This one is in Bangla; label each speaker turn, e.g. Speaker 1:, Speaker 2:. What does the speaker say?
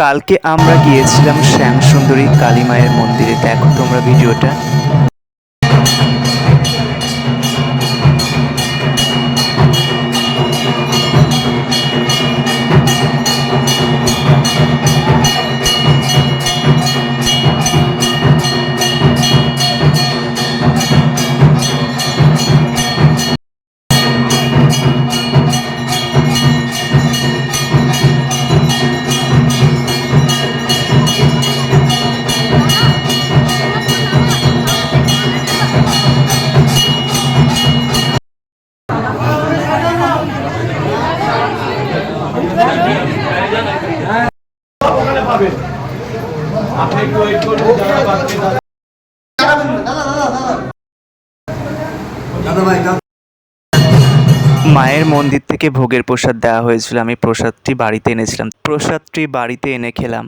Speaker 1: কালকে আমরা গিয়েছিলাম শ্যামসুন্দরী কালী মায়ের মন্দিরে। দেখো তোমরা ভিডিওটা। মায়ের মন্দির থেকে ভোগের প্রসাদ দেওয়া হয়েছিল। আমি প্রসাদটি বাড়িতে এনেছিলাম। প্রসাদটি বাড়িতে এনে খেলাম।